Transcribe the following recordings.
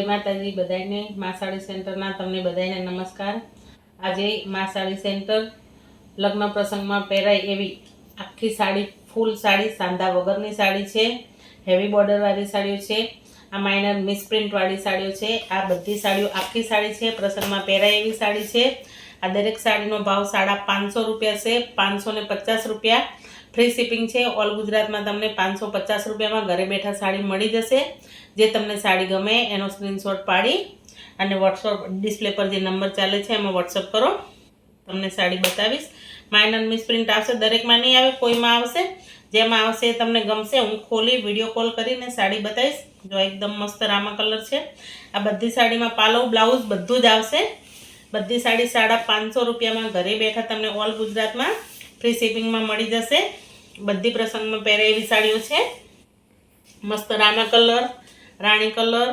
જય માતાજી બધાને મા સાડી સેન્ટરના તમને બધાને નમસ્કાર. આજે મા સાડી સેન્ટર લગ્ન પ્રસંગમાં પહેરાય એવી આખી સાડી, ફૂલ સાડી, સાંધા વગરની સાડી છે હેવી બોર્ડરવાળી સાડીઓ છે, આ માઇનર મિસપ્રિન્ટવાળી સાડીઓ છે, આ બધી સાડીઓ આખી સાડી છે, પ્રસંગમાં પહેરાય એવી સાડી છે. આ દરેક સાડીનો ભાવ સાડા પાંચસો રૂપિયા છે, પાંચસો ને પચાસ રૂપિયા. ફ્રી શિપિંગ છે ઓલ ગુજરાતમાં તમને પાંચસો પચાસ રૂપિયામાં ઘરે બેઠા સાડી મળી જશે. જે તમને સાડી ગમે એનો સ્ક્રીનશોટ પાડી અને વોટ્સઅપ ડિસ્પ્લે પર જે નંબર ચાલે છે એમાં વોટ્સઅપ કરો. તમને સાડી બતાવીશ. માઇનર મિસપ્રિન્ટ આવશે, દરેકમાં નહીં આવે, કોઈમાં આવશે. જેમાં આવશે તમને ગમશે, હું ખોલી વીડિયો કોલ કરીને સાડી બતાવીશ. જો એકદમ મસ્ત રામા કલર છે. આ બધી સાડીમાં પાલવ બ્લાઉઝ બધું જ આવશે. બધી સાડી સાડા પાંચસો રૂપિયામાં ઘરે બેઠા તમને ઓલ ગુજરાતમાં ફ્રી શિપિંગમાં મળી જશે. બધી પ્રસંગમાં પહેરે એવી સાડીઓ છે. મસ્ત રામા કલર, રાણી કલર,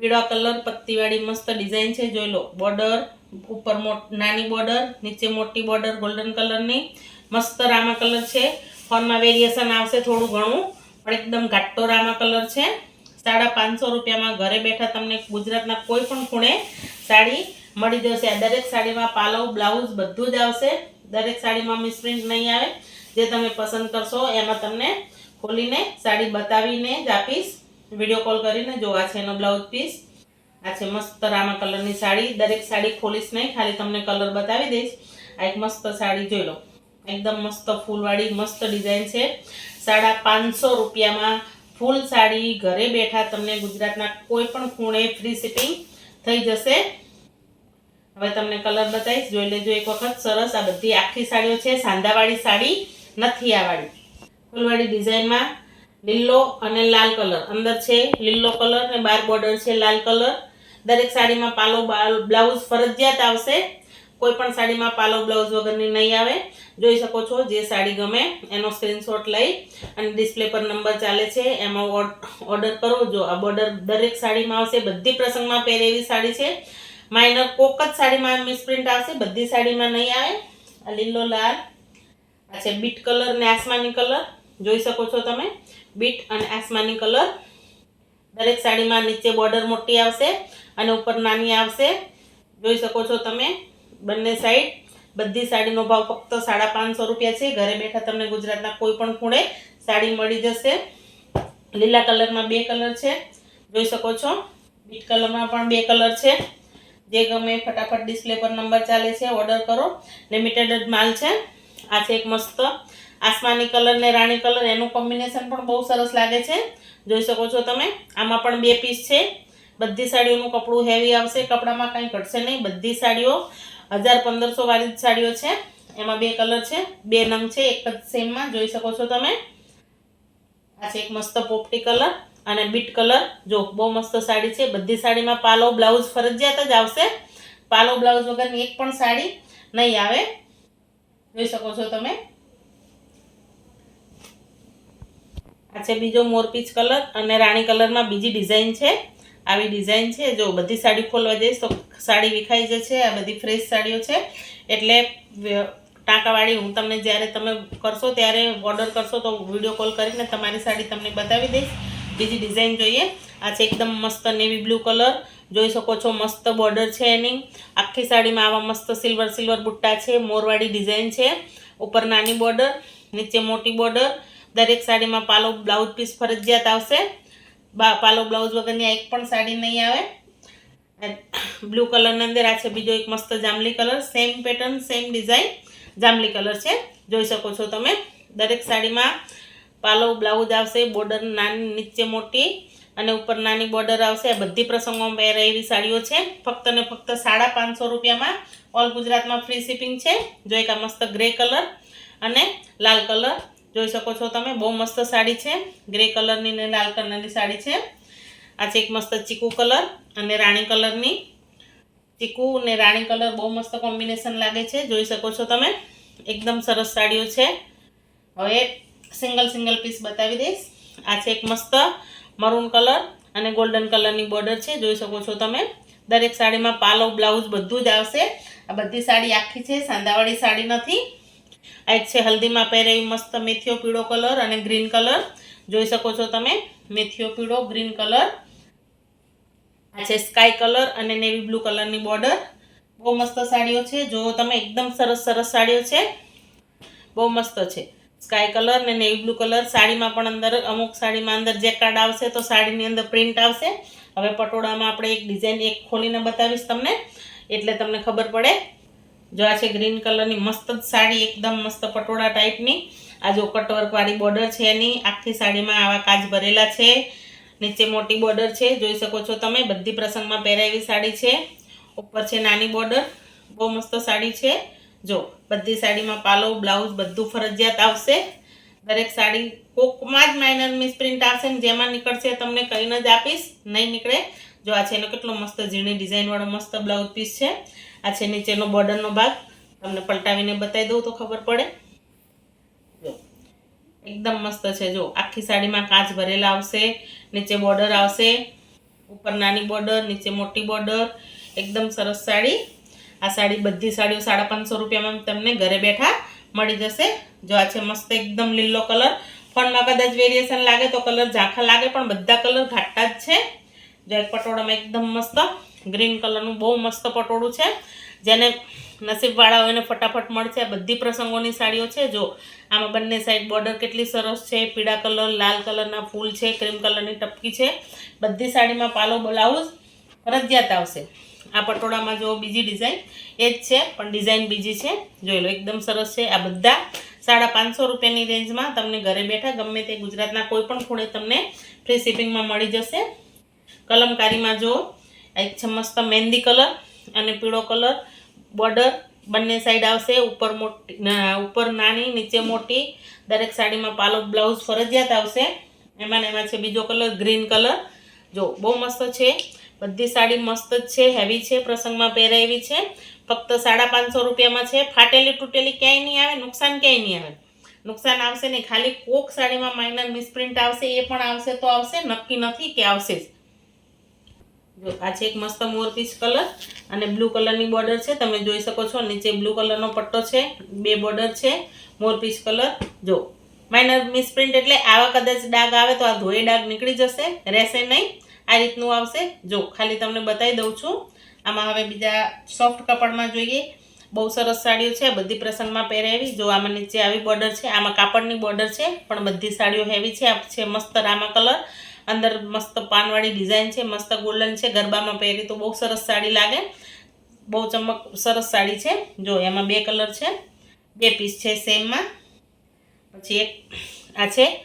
પીળા કલર, પત્તીવાળી મસ્ત ડિઝાઇન છે. જોઈ લો, બોર્ડર, ઉપર નાની બોર્ડર, નીચે મોટી બોર્ડર, ગોલ્ડન કલરની. મસ્ત રામા કલર છે. ફોનમાં વેરિએશન આવશે થોડું ઘણું, પણ એકદમ ઘાટો રામા કલર છે. સાડા પાંચસો રૂપિયામાં ઘરે બેઠા તમને ગુજરાતના કોઈ પણ ખૂણે સાડી મળી જશે. આ દરેક સાડીમાં પાલવ, બ્લાઉઝ બધું જ આવશે. દરેક સાડીમાં મિસપ્રિન્ટ નહીં આવે. જે તમે પસંદ કરશો, એમાં તમને ખોલીને સાડી બતાવીને જ આપીશ. વીડિયો કોલ કરીને જો આ છે એનો બ્લાઉઝ પીસ. આ છે મસ્ત રામા કલરની સાડી. દરેક સાડી ખોલીશ નહીં, ખાલી તમને કલર બતાવી દઈશ. આ એક મસ્ત સાડી જોઈ લો. એકદમ મસ્ત ફૂલવાળી, મસ્ત ડિઝાઇન છે. સાડા પાંચસો રૂપિયામાં ફૂલ સાડી ઘરે બેઠા તમને ગુજરાતના કોઈ પણ ખૂણે ફ્રી શિપિંગ થઈ જશે. હવે તમને કલર બતાવીશ. જોઈ લેજો એક વખત. સરસ. આ બધી આખી સાડીઓ છે. સાંધાવાળી સાડી, નથી આ વાળી. ફૂલવાળી ડિઝાઇનમાં લીલો અને લાલ કલર. અંદર છે લીલો કલર અને બાર બોર્ડર છે લાલ કલર. દરેક સાડીમાં પાલો, બાલ- બ્લાઉઝ ફરજિયાત આવશે. કોઈ પણ સાડીમાં પાલો, બ્લાઉઝ વગરની નહીં આવે. જોઈ શકો છો જે સાડી ગમે એનો સ્ક્રીનશોટ લઈ અને ડિસ્પ્લે પર નંબર ચાલે છે. એમાં ઓર્ડર કરો. જો આ બોર્ડર દરેક સાડીમાં આવશે. બધી પ્રસંગમાં પહેરે એવી સાડી છે. માઇનર કોક જ સાડીમાં મિસપ્રિન્ટ આવશે, બધી સાડીમાં નહીં આવે. આ લીલો લાલ. આ છે બીટ કલર ને આસમાની કલર. જોઈ શકો છો તમે. બીટ અને આસમાની કલર. દરેક સાડીમાં નીચે બોર્ડર મોટી આવશે અને ઉપર નાની આવશે. જોઈ શકો છો તમે બંને સાઈડ બધી સાડીનો ભાવ ફક્ત સાડા પાંચસો રૂપિયા છે. ઘરે બેઠા તમને ગુજરાતના કોઈ પણ ખૂણે સાડી મળી જશે. લીલા કલરમાં બે કલર છે. જોઈ શકો છો. બીટ કલરમાં પણ બે કલર છે. જે ગમે ફટાફટ ડિસ્પ્લે પર નંબર ચાલે છે ઓર્ડર કરો. લિમિટેડ જ માલ છે. આ છે એક મસ્ત આસમાની કલર ને રાણી કલર એનું કોમ્બિનેશન પણ બહુ સરસ લાગે છે. જોઈ શકો છો તમે, આમાં પણ બે પીસ છે. બધી સાડીઓનું કપડું હેવી આવશે, કપડામાં કાંઈ ઘટશે નહીં. બધી સાડીઓ, હજાર પંદરસો વાળી સાડીઓ છે. એમાં બે કલર છે, બે નંગ છે, એક જ સેમમાં જોઈ શકો છો તમે. આ છે એક મસ્ત પોપટી કલર અને બીટ કલર. જો બહુ મસ્ત સાડી છે. બધી સાડીમાં પાલો, બ્લાઉઝ ફરજિયાત જ આવશે. પાલો, બ્લાઉઝ વગરની એક પણ સાડી નહીં આવે. જોઈ શકો છો તમે. આ છે બીજો મોરપીચ કલર અને રાણી કલરમાં બીજી ડિઝાઇન છે. આવી ડિઝાઇન છે. જો બધી સાડી ખોલવા જઈશ તો સાડી વિખાઈ જશે. આ બધી ફ્રેશ સાડીઓ છે. એટલે ટાંકાવાળી હું તમને જ્યારે તમે કરશો, ત્યારે ઓર્ડર કરશો તો વીડિયો કોલ કરીને તમારી સાડી તમને બતાવી દઈશ. બીજી ડિઝાઇન જોઈએ. આ છે એકદમ મસ્ત નેવી બ્લુ કલર જોઈ શકો છો મસ્ત બોર્ડર છે એની. આખી સાડીમાં આવા મસ્ત સિલ્વર સિલ્વર બુટ્ટા છે. મોરવાળી ડિઝાઇન છે. ઉપર નાની બોર્ડર નીચે મોટી બોર્ડર દરેક સાડીમાં પાલો બ્લાઉઝ પીસ ફરજિયાત આવશે. બા, પાલો બ્લાઉઝ વગરની એક પણ સાડી નહીં આવે. બ્લુ કલરની અંદર આ છે બીજો એક મસ્ત જાંબલી colour same pattern same design જાંબલી કલર છે. જોઈ શકો છો તમે. દરેક સાડીમાં પાલો બ્લાઉઝ આવશે, બોર્ડર નાની નીચે મોટી અને ઉપર નાની બોર્ડર આવશે. આ બધી પ્રસંગોમાં પહેરે એવી સાડીઓ છે. ફક્ત ને ફક્ત સાડા પાંચસો રૂપિયામાં. ઓલ ગુજરાતમાં ફ્રી શિપિંગ છે. જો એક આ મસ્ત ગ્રે કલર અને લાલ કલર જોઈ શકો છો તમે, બહુ મસ્ત સાડી છે. ગ્રે કલરની ને લાલ કલરની સાડી છે. આ છે એક મસ્ત ચીકુ કલર અને રાણી કલરની ચીકુ ને રાણી કલર બહુ મસ્ત કોમ્બિનેશન લાગે છે. જોઈ શકો છો તમે, એકદમ સરસ સાડીઓ છે. હવે સિંગલ સિંગલ પીસ બતાવી દઈશ. આ છે એક મસ્ત મરૂન કલર અને ગોલ્ડન કલરની બોર્ડર છે, જોઈ શકો છો તમે. દરેક સાડીમાં પાલો, બ્લાઉઝ બધું જ આવશે. આ બધી સાડી આખી છે, સાંધાવાળી સાડી નથી. આ છે હલ્દીમાં પહેરેવી મસ્ત મેથીઓ પીળો કલર અને ગ્રીન કલર. જોઈ શકો છો તમે, મેથીઓ પીળો, ગ્રીન કલર. આ છે સ્કાય કલર અને નેવી બ્લુ કલરની બોર્ડર. બહુ મસ્ત સાડીઓ છે, જો તમે એકદમ સરસ સરસ સાડીઓ છે, બહુ મસ્ત છે. સ્કાય કલર ને નેવી બ્લુ કલર સાડીમાં પણ અંદર, અમુક સાડીમાં અંદર જે કાર્ડ આવશે તો સાડીની અંદર પ્રિન્ટ આવશે. હવે પટોળામાં આપણે એક ડિઝાઇન એક ખોલીને બતાવીશ તમને. એટલે તમને ખબર પડે. જો આ છે ગ્રીન કલરની મસ્ત જ સાડી, એકદમ મસ્ત પટોળા ટાઈપની આ જો કટવર્કવાળી બોર્ડર છે એની. આખી સાડીમાં આવા કાચ ભરેલા છે. નીચે મોટી બોર્ડર છે. જોઈ શકો છો તમે, બધી પ્રસંગમાં પહેરાવી સાડી છે. ઉપર છે નાની બોર્ડર બહુ મસ્ત સાડી છે. જો, બધી સાડીમાં પાલો, બ્લાઉઝ બધું ફરજિયાત આવશે. દરેક સાડી કોકમાં જ માઇનર મિસપ્રિન્ટ આવશે ને જેમાં નીકળશે તમને કહીને જ આપીશ. નહીં નીકળે. જો આ છે એનો કેટલો મસ્ત ઝીણી ડિઝાઇનવાળો મસ્ત બ્લાઉઝ પીસ છે. આ છે નીચેનો બોર્ડરનો ભાગ. તમને પલટાવીને બતાવી દઉં તો ખબર પડે. જો, એકદમ મસ્ત છે. જો, આખી સાડીમાં કાચ ભરેલા આવશે, નીચે બોર્ડર આવશે. ઉપર નાની બોર્ડર નીચે મોટી બોર્ડર એકદમ સરસ સાડી. આ સાડી, બધી સાડીઓ સાડા પાંચસો રૂપિયામાં તમને ઘરે બેઠા મળી જશે. જો આ છે મસ્ત એકદમ લીલો કલર. ફોનમાં કદાચ વેરિએશન લાગે તો કલર ઝાંખા લાગે, પણ બધા કલર ઘાટા જ છે. જો એક પટોળામાં એકદમ મસ્ત ગ્રીન કલરનું બહુ મસ્ત પટોળું છે. જેને નસીબવાળા હોય એને ફટાફટ મળશે. આ બધી પ્રસંગોની સાડીઓ છે. જો આમાં બંને સાઈડ બોર્ડર કેટલી સરસ છે. પીળા કલર, લાલ કલરના ફૂલ છે. ક્રીમ કલરની ટપકી છે. બધી સાડીમાં પાલો બ્લાઉઝ ફરજિયાત આવશે. આ પટોળામાં જો બીજી ડિઝાઇન. એ જ છે, પણ ડિઝાઇન બીજી છે. જોઈ લો, એકદમ સરસ છે. આ બધા સાડા પાંચસો રૂપિયાની રેન્જમાં તમને ઘરે બેઠા ગમે તે ગુજરાતના કોઈ પણ ખૂણે તમને ફ્રી શિપિંગમાં મળી જશે. કલમકારીમાં જો એક છે મસ્ત મહેંદી કલર અને પીળો કલર. બોર્ડર બંને સાઈડ આવશે, ઉપર મોટી ઉપર નાની, નીચે મોટી. દરેક સાડીમાં પાલો બ્લાઉઝ ફરજિયાત આવશે. એમાં ને એમાં છે બીજો કલર, ગ્રીન કલર. જો, બહુ મસ્ત છે. બધી સાડી મસ્ત જ છે હેવી છે, પ્રસંગમાં પહેરાવી છે. ફક્ત સાડા પાંચસો રૂપિયામાં છે. ફાટેલી તૂટેલી ક્યાંય નહીં આવે, નુકસાન ક્યાંય નહીં આવે. નુકસાન આવશે નહીં, ખાલી કોક સાડીમાં માઇનર મિસપ્રિન્ટ આવશે, એ પણ આવશે તો આવશે, નક્કી નથી કે આવશે જ. જો, આ છે એક મસ્ત મોરપીસ કલર અને બ્લુ કલરની બોર્ડર છે. તમે જોઈ શકો છો, નીચે બ્લુ કલરનો પટ્ટો છે, બે બોર્ડર છે, મોરપીસ કલર. જો માઇનર મિસપ્રિન્ટ એટલે આવા કદાચ ડાઘ આવે તો આ ધોઈ ડાઘ નીકળી જશે, રહેશે નહીં. આ રીતનું આવશે. જો, ખાલી તમને બતાવી દઉં છું. આમાં હવે બીજા સોફ્ટ કપડમાં જોઈએ. બહુ સરસ સાડીઓ છે, બધી પ્રસંગમાં પહેરાવી જો, આમાં નીચે આવી બોર્ડર છે, આમાં કાપડની બોર્ડર છે, પણ બધી સાડીઓ હેવી છે. આ છે મસ્ત રામા કલર. અંદર મસ્ત પાનવાળી ડિઝાઇન છે, મસ્ત ગોલ્ડન છે. ગરબામાં પહેરી તો બહુ સરસ સાડી લાગે. બહુ ચમક, સરસ સાડી છે. જો, એમાં બે કલર છે. બે પીસ છે સેમમાં. પછી એક આ છે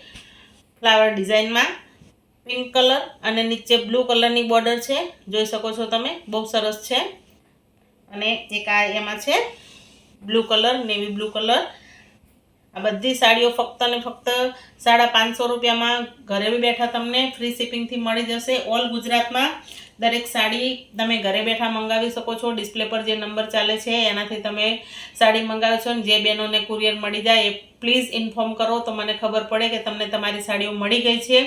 ફ્લાવર ડિઝાઇનમાં. પિંક કલર અને નીચે બ્લુ કલરની બોર્ડર છે. જોઈ શકો છો તમે, બહુ સરસ છે. અને એક આ એમાં છે, blue colour, navy blue colour. આ બધી સાડીઓ ફક્ત ને ફક્ત સાડા પાંચસો રૂપિયામાં ઘરે બી બેઠા તમને ફ્રી શિપિંગથી મળી જશે. ઓલ ગુજરાતમાં દરેક સાડી તમે ઘરે બેઠા મંગાવી શકો છો. ડિસ્પ્લે પર જે નંબર ચાલે છે, એનાથી તમે સાડી મંગાવો છો ને જે બહેનોને કુરિયર મળી જાય એ પ્લીઝ ઇન્ફોર્મ કરો તો મને ખબર પડે કે તમને તમારી સાડીઓ મળી ગઈ છે.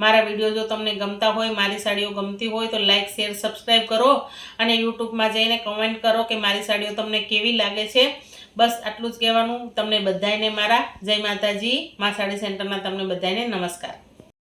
મારા વીડિયો જો તમને ગમતા હોય, મારી સાડીઓ ગમતી હોય, તો લાઇક શેર સબસ્ક્રાઈબ કરો અને યુટ્યુબમાં જઈને કમેન્ટ કરો કે મારી સાડીઓ તમને કેવી લાગે છે. બસ આટલું જ કહેવાનું. તમને બધાને મારા જય માતાજી. મા સાડી સેન્ટરના તમને બધાને નમસ્કાર.